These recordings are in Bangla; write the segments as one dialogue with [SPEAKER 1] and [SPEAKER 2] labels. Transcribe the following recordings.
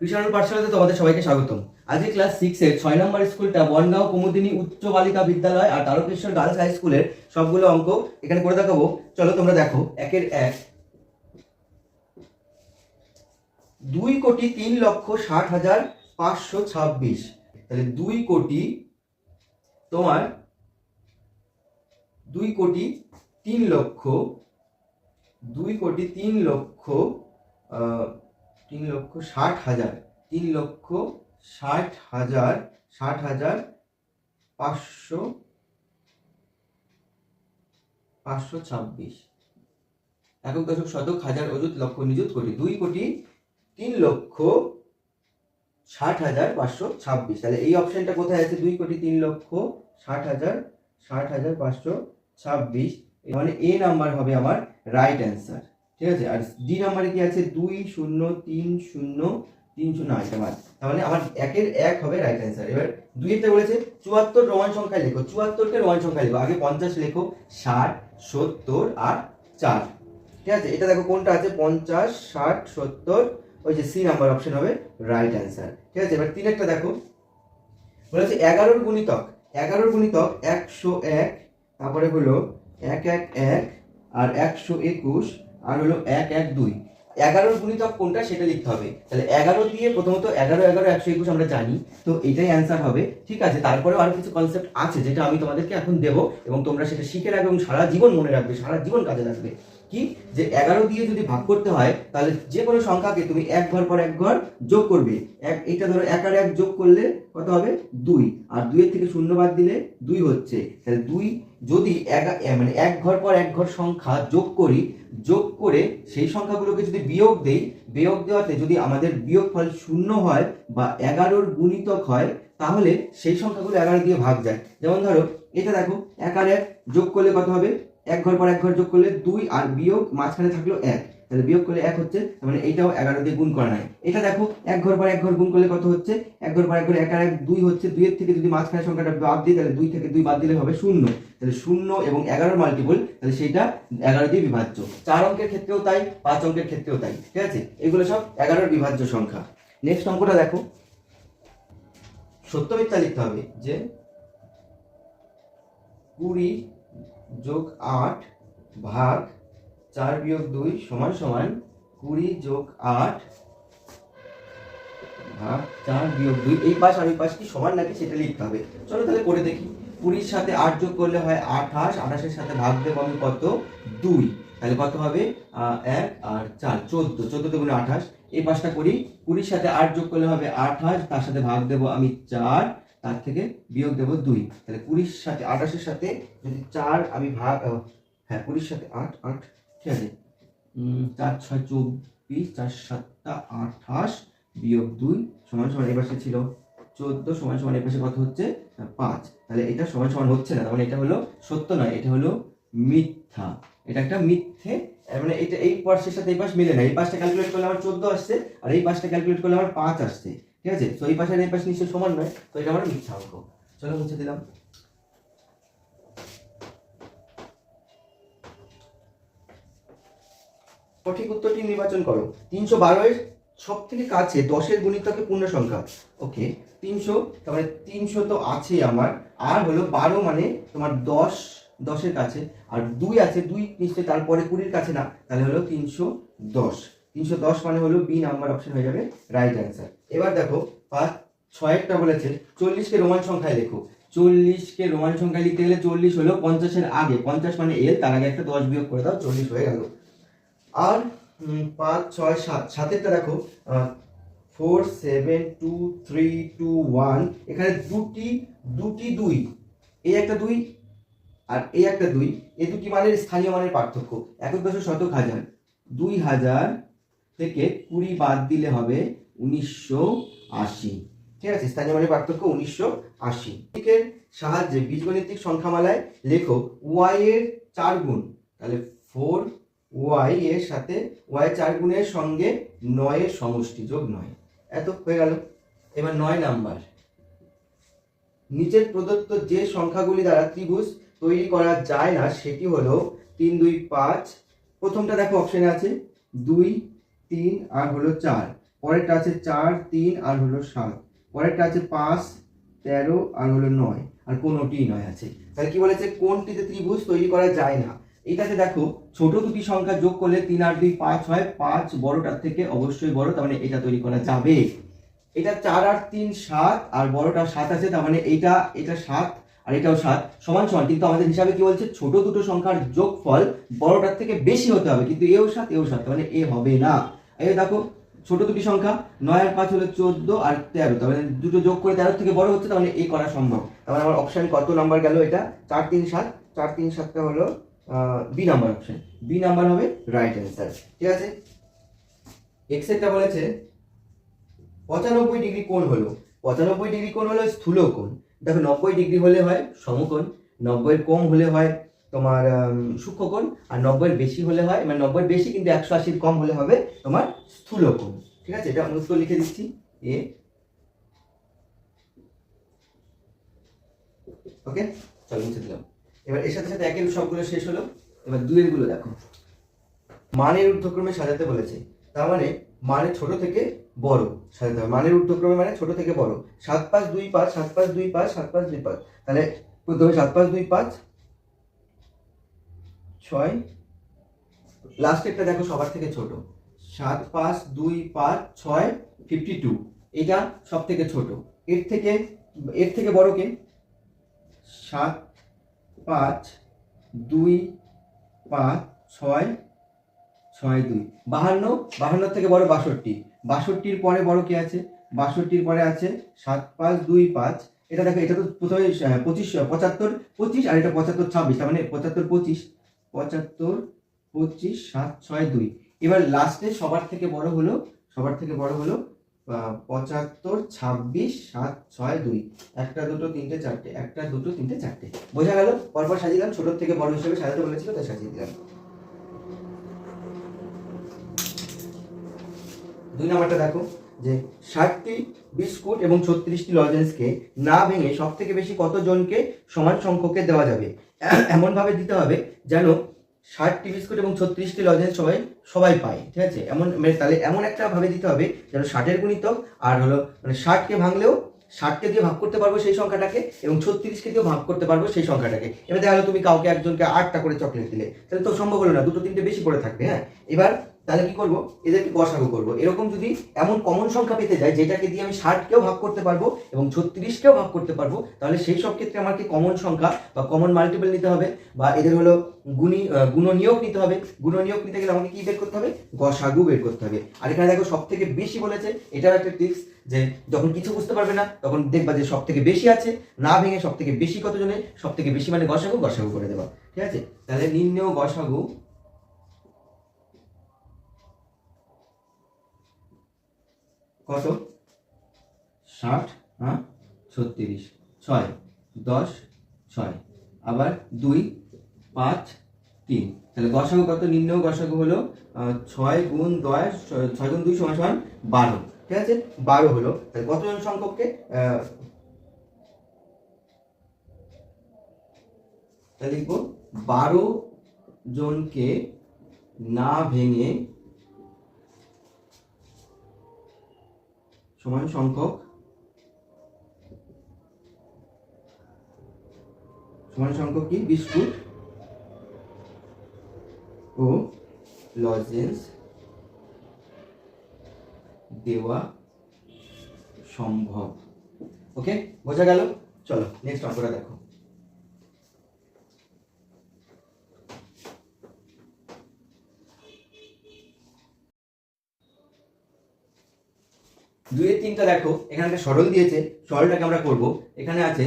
[SPEAKER 1] কৃষাণু পাঠশালাতে তোমাদের সবাইকে স্বাগতম। আজকে ক্লাস সিক্সের ছয় নম্বর স্কুলটা বনগাঁও কুমুদিনী উচ্চ বালিকা বিদ্যালয় আর তারকেশ্বর গার্লস হাই স্কুলের সবগুলো অঙ্ক এখানে করে দেখাবো। চলো তোমরা দেখো একের এক দুই কোটি তিন লক্ষ ষাট হাজার পাঁচশো ছাব্বিশ। তাহলে দুই কোটি তোমার দুই কোটি তিন লক্ষ দুই কোটি তিন লক্ষ আহ, তিন লক্ষ ষাট হাজার, তিন লক্ষ ষাট হাজার ষাট হাজার পাঁচশো পাঁচশো ছাব্বিশ। একক দশক শতক হাজার অযুত লক্ষ নিযুত কোটি, দুই কোটি তিন লক্ষ ষাট হাজার পাঁচশো ছাব্বিশ। তাহলে এই অপশনটা কোথায় আছে? দুই কোটি তিন লক্ষ ষাট হাজার ষাট হাজার পাঁচশো ছাব্বিশ। মানে এ নাম্বার হবে আমার রাইট অ্যান্সার ঠিক আছে? আর ডি নাম্বারে কি আছে? দুই শূন্য, তিন শূন্য তিন শূন্য আটটা বাদ। তার মানে আমার একের এক হবে রাইট অ্যান্সার এবার দুইটা বলেছে, চুয়াত্তর রোমান সংখ্যায় লেখো। চুয়াত্তরকে রোমান সংখ্যায় লেখো। আগে পঞ্চাশ লেখো। ষাট, সত্তর আর চার। ঠিক আছে? এটা দেখো কোনটা আছে? পঞ্চাশ, ষাট, সত্তর, ওই যে সি নাম্বার অপশন হবে রাইট অ্যান্সার ঠিক আছে? এবার তিনেরটা দেখো। বলেছে এগারোর গুণিতক। এগারোর গুণিতক একশো এক, তারপরে হলো এক এক এক, আর একশো একুশ আর হলো এক এক, দুই। এগারোর গুণিতক কোনটা সেটা লিখতে হবে। তাহলে এগারো দিয়ে প্রথমত এগারো এগারো, একশো একুশ আমরা জানি। তো এটাই অ্যান্সার হবে। ঠিক আছে, তারপরেও আরও কিছু কনসেপ্ট আছে যেটা আমি তোমাদেরকে এখন দেবো এবং তোমরা সেটা শিখে রাখবে এবং সারা জীবন মনে রাখবে, সারা জীবন কাজে লাগবে। কি? যে এগারো দিয়ে যদি ভাগ করতে হয়, তাহলে যে কোনো সংখ্যাকে তুমি এক ঘর পর এক ঘর যোগ করবে। এক এটা ধরো এক আর এক যোগ করলে কত হবে? দুই। আর দুইয়ের থেকে শূন্য বাদ দিলে দুই হচ্ছে। তাহলে দুই যদি এক মানে এক ঘর পর এক ঘর সংখ্যা যোগ করি যোগ করে সেই সংখ্যাগুলোকে যদি বিয়োগ দেই, বিয়োগ দেওয়াতে যদি আমাদের বিয়োগ ফল শূন্য হয় বা এগারোর গুণিতক হয়, তাহলে সেই সংখ্যাগুলো এগারো দিয়ে ভাগ যায়। যেমন ধরো, এটা দেখো, এক আর এক যোগ করলে কত হবে? এক ঘর পর এক ঘর যোগ করলে দুই আর বিয়োগ মাঝখানে থাকল এক। তাহলে বিয়োগ করলে এক হচ্ছে মানে এইটাও এগারো দিয়ে গুণ করা নাই। এটা দেখো, এক ঘর পর এক ঘর গুণ করলে কত হচ্ছে? এক ঘর পর এক ঘর এক আর এক, দুই হচ্ছে দুইয়ের থেকে যদি মাঝখানে সংখ্যাটা বাদ দিই, তাহলে দুই থেকে দুই বাদ দিলে হবে শূন্য। তাহলে শূন্য এবং এগারোর মাল্টিপল তাহলে সেইটা এগারো দিয়ে বিভাজ্য। চার অঙ্কের ক্ষেত্রেও তাই, পাঁচ অঙ্কের ক্ষেত্রেও তাই, ঠিক আছে? এগুলো সব এগারোর বিভাজ্য সংখ্যা। নেক্সট অঙ্কটা দেখো। সত্য মিথ্যা লিখতে হবে যে কুড়ি যোগ আট ভাগ চার বিয়োগ দুই সমান সমান কুড়ি যোগ আট। চার বিয়োগ দুই, এই পাশ আর এই পাশ কি সমান নাকি সেটা লিখতে হবে। চলো তাহলে করে দেখি। কুড়ির সাথে আট যোগ করলে হয় আঠাশ, আঠাশের সাথে ভাগ দেবো আমি কত? দুই। তাহলে কত হবে? এক আর চার, চোদ্দ। চোদ্দ দুগুণে আঠাশ। এই পাশটা করি। কুড়ির সাথে আট যোগ করলে হবে আঠাশ, তার সাথে ভাগ দেবো আমি চার, তার থেকে বিয়োগ দেবো দুই। তাহলে কুড়ির সাথে, আঠাশের সাথে যদি চার আমি ভাগ হ্যাঁ কুড়ির সাথে আট আট ঠিক আছে চার ছয় চব্বিশ, চার সাতটা আঠাশ, বিয়োগ দুই সমান সমান এই পাশে ছিল চোদ্দ, সমান সমান এই পাশে কত হচ্ছে? পাঁচ। তাহলে এটা সমান সমান হচ্ছে না, তার মানে এটা হলো সত্য নয়, এটা হলো মিথ্যা। এটা একটা মিথ্যে মানে এটা এই পাশের সাথে এই পাশ মিলে না। এই পাশটা ক্যালকুলেট করলে আমার চোদ্দ আসছে, আর এই পাশটা ক্যালকুলেট করলে আমার পাঁচ আসছে। ঠিক আছে? তো এই পাশে এই পাশে নিশ্চয়ই সমান নয়, তো এটা আমার মিথ্যা অঙ্ক। চলো মুছে দিলাম। সঠিক উত্তরটি নির্বাচন করো। তিনশো বারো এর সব থেকে কাছে দশের গুণিতকে পূর্ণ সংখ্যা। ওকে, তিনশো, তারপরে তিনশো তো আছেই আমার। আর হলো বারো মানে তোমার দশ, দশের কাছে। আর দুই আছে, দুই নিশ্চয়ই তারপরে কুড়ির কাছে না। তাহলে হলো তিনশো দশ। তিনশো দশ মানে হলো বি নাম্বার অপশন হয়ে যাবে রাইট অ্যান্সার। এবার দেখো, পাঁচ ছয়েরটা বলেছে, চল্লিশকে রোমান সংখ্যায় লেখো। চল্লিশকে রোমান সংখ্যায় লিখতে গেলে চল্লিশ হলো পঞ্চাশের আগে। পঞ্চাশ মানে এল, তার আগে একটা দশ বিয়োগ করে দাও, চল্লিশ হয়ে গেল। আর পাঁচ, ছয়, সাত, সাতেরটা দেখো four seven two three two one এখানে দুটি দুটি দুই, এই একটা দুই আর এই একটা দুই এ দুটি মানের স্থানীয় মানের পার্থক্য। একক দশ শতক হাজার। দুই হাজার থেকে কুড়ি বাদ দিলে হবে উনিশশো আশি। ঠিক আছে? স্থানীয় মানের পার্থক্য উনিশশো আশি। এর সাহায্যে বীজগণিতিক সংখ্যামালায় লেখো ওয়াই এর চার গুণ, তাহলে ফোর ওয়াই এর সাথে ওয়াই চার গুণের সঙ্গে নয়ের সমষ্টি যোগ নয়। এত হয়ে গেল। এবার নয় নাম্বার। নিচের প্রদত্ত যে সংখ্যাগুলি দ্বারা ত্রিভুজ তৈরি করা যায় না, সেটি হলো তিন, দুই, পাঁচ। প্রথমটা দেখো অপশনে আছে। দুই, তিন, আর হলো চার। পরেরটা আছে চার, তিন, আর হলো সাত। পরেরটা আছে পাঁচ, তেরো, আর হলো নয়। আর কোনোটিই নয় আছে। তাহলে কি বলেছে? কোনটিতে ত্রিভুজ তৈরি করা যায় না? এটাতে দেখো, ছোট দুটি সংখ্যা যোগ করলে তিন আর দুই পাঁচ হয়, পাঁচ বড়টার থেকে অবশ্যই বড়, তার মানে এটা তৈরি করা যাবে। এটা চার আর তিন সাত, আর বড়টা সাত আছে, তার মানে এটা এটা সাত, আর এটাও সাত, সমান সমান। কিন্তু আমাদের হিসাবে কি বলছে? ছোট দুটো সংখ্যার যোগফল বড়টার থেকে বেশি হতে হবে, কিন্তু এও সাত এও সাত মানে এ হবে না। এই দেখো, ছোট দুটি সংখ্যা, নয় আর পাঁচ হলো চোদ্দ আর তেরো, তার মানে দুটো যোগ করে তেরো থেকে বড় হচ্ছে, তার মানে এ করা সম্ভব। তার মানে আমার অপশন কত নাম্বার গেল এটা? চার তিন সাত, চার তিন সাতটা হলো B number option B number হবে রাইট অ্যান্সার ঠিক আছে? এক্স এরটা বলেছে, পঁচানব্বই ডিগ্রি কোণ হলো? পঁচানব্বই ডিগ্রি কোণ হলো স্থূল কোণ। দেখো, নব্বই ডিগ্রি হলে হয় সমকোণ, নব্বইয়ের কম হলে হয় তোমার সূক্ষ্মকোণ আর নব্বইয়ের বেশি হলে হয় মানে নব্বইয়ের বেশি কিন্তু একশো আশির কম হলে হবে তোমার স্থূল কোণ। ঠিক আছে? এটা উত্তর লিখে দিচ্ছি। এ ওকে চলো দিলাম। এবার এর সাথে সাথে একের সবগুলো শেষ হলো। এবার দুয়েরগুলো দেখো। মানের ঊর্ধ্বক্রমে সাজাতে বলেছে। তার মানে মানে ছোট থেকে বড় সাজাতে হবে। মানের ঊর্ধ্বক্রমে মানে ছোট থেকে বড়। সাত পাঁচ দুই পাঁচ, সাত পাঁচ দুই পাঁচ, সাত পাঁচ দুই পাঁচ। তাহলে প্রথমে সাত পাঁচ দুই পাঁচ, ছয়। লাস্টেরটা দেখো সবার থেকে ছোট। সাত পাঁচ দুই পাঁচ, ছয় ফিফটি টু এটা সব থেকে ছোট। এর থেকে এর থেকে বড় কে? সাত পাঁচ, দুই, পাঁচ, ছয় ছয়, দুই। বাহান্ন বাহান্ন থেকে বড় বাষট্টি। বাষট্টির পরে বড় কে আছে? বাষট্টির পরে আছে সাত পাঁচ, দুই, পাঁচ। এটা দেখো, এটা তো প্রথমে পঁচিশ, পঁচাত্তর, পঁচিশ, আর এটা পঁচাত্তর, ছাব্বিশ। তার মানে পঁচাত্তর, পঁচিশ পঁচাত্তর, পঁচিশ, সাত, ছয়, দুই। এবার লাস্টে সবার থেকে বড় হলো, সবার থেকে বড় হলো পঁচাত্তর, ছাব্বিশ, সাত, ছয়, দুই। একটা, দুটো, তিনটে, চারটে। একটা, দুটো, তিনটে, চারটে। বোঝা গেল? পরপর সাজিয়ে দিলাম। ছোট থেকে বড় হিসেবে সাজাতে বলেছিল, তাই সাজিয়ে দিলাম। দুই নাম্বারটা দেখো, যে ষাটটি বিস্কুট এবং ছত্রিশটি লজেন্সকে না ভেঙে সব থেকে বেশি কতজনকে সমান সংখ্যকে দেওয়া যাবে? এমন ভাবে দিতে হবে যেন ষাটটি বিস্কুট এবং ছত্রিশটি লজেন্স সবাই সবাই পায়, ঠিক আছে? এমন মানে তাহলে এমন একটা ভাবে দিতে হবে যেন ষাটের গুণিতক আর হলো মানে ষাটকে ভাঙলেও ষাটকে দিয়ে ভাগ করতে পারব সেই সংখ্যাটাকে এবং ছত্রিশকে দিয়েও ভাগ করতে পারব সেই সংখ্যাটাকে। এবার দেখা গেলো তুমি কাউকে একজনকে আটটা করে চকলেট দিলে, তাহলে তো সম্ভব হলো না, দুটো তিনটে বেশি করে থাকবে হ্যাঁ? এবার তাহলে কি করব? এদেরকে গসাগু করব। এরকম যদি এমন কমন সংখ্যা পেতে যায়, যেটাকে দিয়ে আমি ষাটকেও ভাগ করতে পারব এবং ছত্রিশকেও ভাগ করতে পারব, তাহলে সেই সব ক্ষেত্রে আমাকে কমন সংখ্যা বা কমন মাল্টিপল নিতে হবে? বা এদের হলো গুণী গুণনীয়ক নিতে হবে। গুণনীয়ক নিতে গেলে আমাকে কি বের করতে হবে? গসাগু বের করতে হবে। আর এখানে দেখো সব থেকে বেশি বলেছে, এটাও একটা টিপস যে যখন কিছু বুঝতে পারবে না, তখন দেখবা যে সব থেকে বেশি আছে, না ভেঙে সব থেকে বেশি কতজনে সব থেকে বেশি মানে গসাগু গসাগু করে দেবা। ঠিক আছে? তাহলে নিম্নেও গসাগু কত? ষাট হ্যাঁ? ছত্রিশ। ছয়, দশ, ছয়। আবার দুই, পাঁচ, তিন। তাহলে গসাগু কত? নিম্ন গসাগু হলো ছয় গুণ দশ, ছয়- গুণ দুই সমান সমান বারো। ঠিক আছে? বারো হলো। তাহলে কতজন সংখ্যককে? তাহলে লিখব, বারো জনকে না ভেঙে সমান সংখ্যক সমান সংখ্যক কি? বিস্কুট ও লজেন্স দেওয়া সম্ভব। ওকে বোঝা গেল? চলো নেক্সট অঙ্কটা দেখো। দুইয়ের তিনটা দেখো, এখানে একটা সরল দিয়েছে, সরলটাকে আমরা করব। এখানে আছে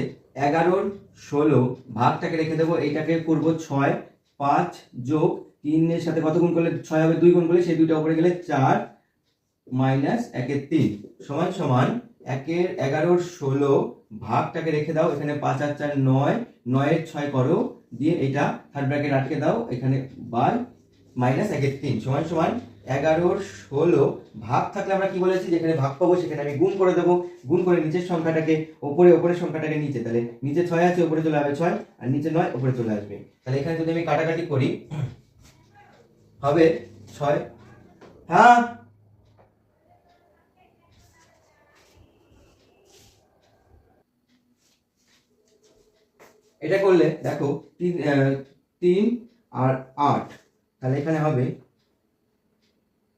[SPEAKER 1] এগারোর ষোলো ভাগটাকে রেখে দেবো, এইটাকে করব ছয়, পাঁচ যোগ তিনের সাথে কত গুণ করলে ছয় হবে? দুই গুণ করলে সেই দুইটা উপরে গেলে চার মাইনাস একের তিন। সমান সমান একের এগারোর ষোলো ভাগটাকে রেখে দাও, এখানে পাঁচ আর চার নয়, নয়ের ছয় করো, দিয়ে এটা থার্ড ব্র্যাকেট আটকে দাও, এখানে বার মাইনাস একের তিন। সমান সমান এগারোর ষোলো ভাগ থাকলে আমরা কি বলেছি? যেখানে ভাগ পাবো সেখানে আমি গুণ করে দেবো। গুণ করে নিচের সংখ্যাটাকে ওপরে, ওপরের সংখ্যাটাকে নিচে। তাহলে নিচে ছয় আছে, ওপরে চলে আসবে ছয়, আর নিচে নয়, ওপরে চলে আসবে। তাহলে এখানে যদি আমি কাটাকাটি করি, হবে ছয়। হ্যাঁ। এটা করলে দেখো, তিন তিন আর আট। তাহলে এখানে হবে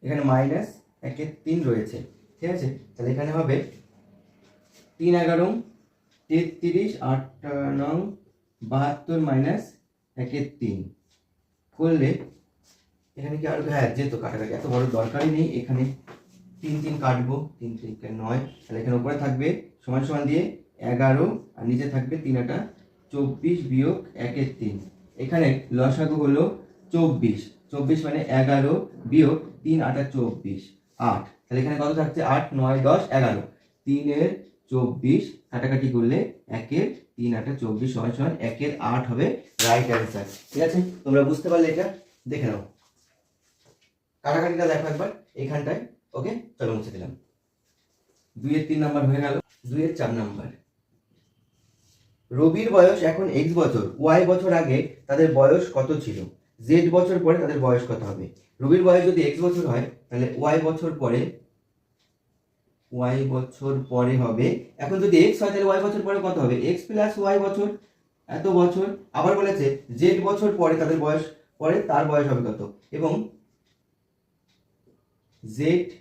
[SPEAKER 1] এখানে মাইনাস একের তিন রয়েছে, ঠিক আছে? তাহলে এখানে হবে তিন এগারো, তেত্রিশ আট নং বাহাত্তর মাইনাস একের তিন। করলে এখানে কি আর হ্যাঁ যেহেতু কাটাকাটি, এত বড় দরকারই নেই, এখানে তিন তিন কাটবো, তিন তিন নয়। তাহলে এখানে উপরে থাকবে, সমান সমান দিয়ে এগারো, আর নিচে থাকবে তিন আটা চব্বিশ বিয়োগ একের তিন। এখানে লসাগু হলো চব্বিশ। চব্বিশ মানে এগারো বিয়োগ তিন আটা চব্বিশ, আট। তাহলে এখানে কত থাকছে? আট, নয়, দশ, এগারো। তিনের চব্বিশ কাটাকাটি করলে একের তিন আটা চব্বিশ সমান সমান একের আট হবে রাইট অ্যান্সার ঠিক আছে? তোমরা বুঝতে পারলে এটা? দেখে নাও। কাটাকাটিটা দেখো একবার এইখানটায় ওকে? চলো মুছে দিলাম। দুইয়ের তিন নাম্বার হয়ে গেল। দুইয়ের চার নাম্বার। রবির বয়স এখন এক্স বছর। ওয়াই বছর আগে তাদের বয়স কত ছিল? জেড বছর পরে তাদের বয়স কত হবে? রবির বয়স যদি এক্স বছর হয়, তাহলে ওয়াই বছর পরে ওয়াই বছর পরে হবে। এখন যদি এক্স হয়, তাহলে ওয়াই বছর পরে কত হবে? এক্স প্লাস ওয়াই বছর, এত বছর। আবার বলেছে জেড বছর পরে তাদের বয়স, পরে তার বয়স হবে কত? এবং জেড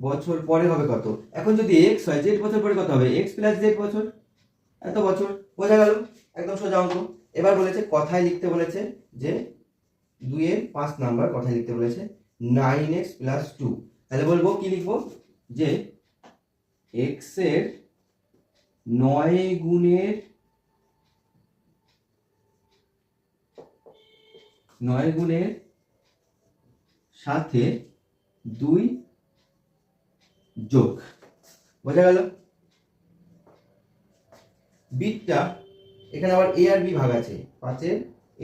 [SPEAKER 1] বছর পরে হবে কত? এখন যদি এক্স হয় জেড বছর পরে কত হবে? এক্স প্লাস জেড বছর, এত বছর। বোঝা গেল? একদম সোজা অঙ্ক। এবার বলেছে, কথায় লিখতে বলেছে যে দুইয়ের পাঁচ নাম্বার কথায় লিখতে বলেছে নাইন এক্স প্লাস টু তাহলে বলব, কি লিখব? যে এক্সের নয় গুণের নয় গুণের সাথে দুই যোগ। বোঝা গেল? বিটটা এখানে আবার এ আর বি ভাগ আছে। পাঁচের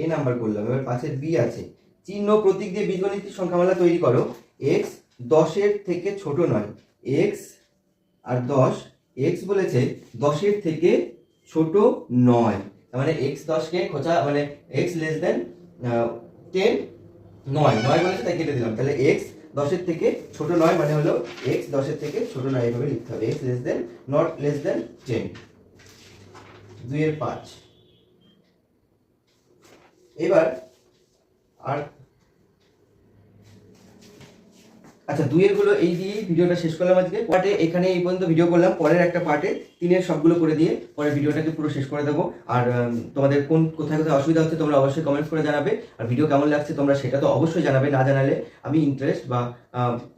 [SPEAKER 1] এ নাম্বার করলাম, এবার পাঁচের বি আছে। চিহ্ন প্রতীক দিয়ে বীজগণিত সংখ্যামালা তৈরি করো। এক্স দশের থেকে ছোট নয়। এক্স আর দশ এক্স বলেছে দশের থেকে ছোট নয়। তার মানে এক্স দশকে খোঁচা মানে এক্স লেস দেন টেন নয়। নয় বলেছে, তাই কেটে দিলাম। তাহলে এক্স দশের থেকে ছোট নয় মানে হলো এক্স দশের থেকে ছোট নয়। এভাবে লিখতে হবে। X less than not less than ten দুইয়ের পাঁচ। এবার আর আচ্ছা দুইয়েরগুলো এই দিয়ে ভিডিওটা শেষ করলাম আজকে। পার্টে এখানে এই পর্যন্ত ভিডিও করলাম। পরের একটা পার্টে তিনের সবগুলো করে দিয়ে পরে ভিডিওটাকে পুরো শেষ করে দেবো। আর তোমাদের কোন কোথায় কোথায় অসুবিধা হচ্ছে তোমরা অবশ্যই কমেন্ট করে জানাবে। আর ভিডিও কেমন লাগছে তোমরা সেটা তো অবশ্যই জানাবে। না জানালে আমি ইন্টারেস্ট বা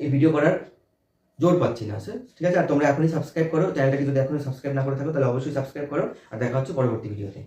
[SPEAKER 1] এই ভিডিও করার জোর পাচ্ছি না সে ঠিক আছে? আর তোমরা এখনই সাবস্ক্রাইব করো। চ্যানেলটাকে যদি এখনই সাবস্ক্রাইব না করে থাকো, তাহলে অবশ্যই সাবস্ক্রাইব করো। আর দেখা হচ্ছে পরবর্তী ভিডিওতে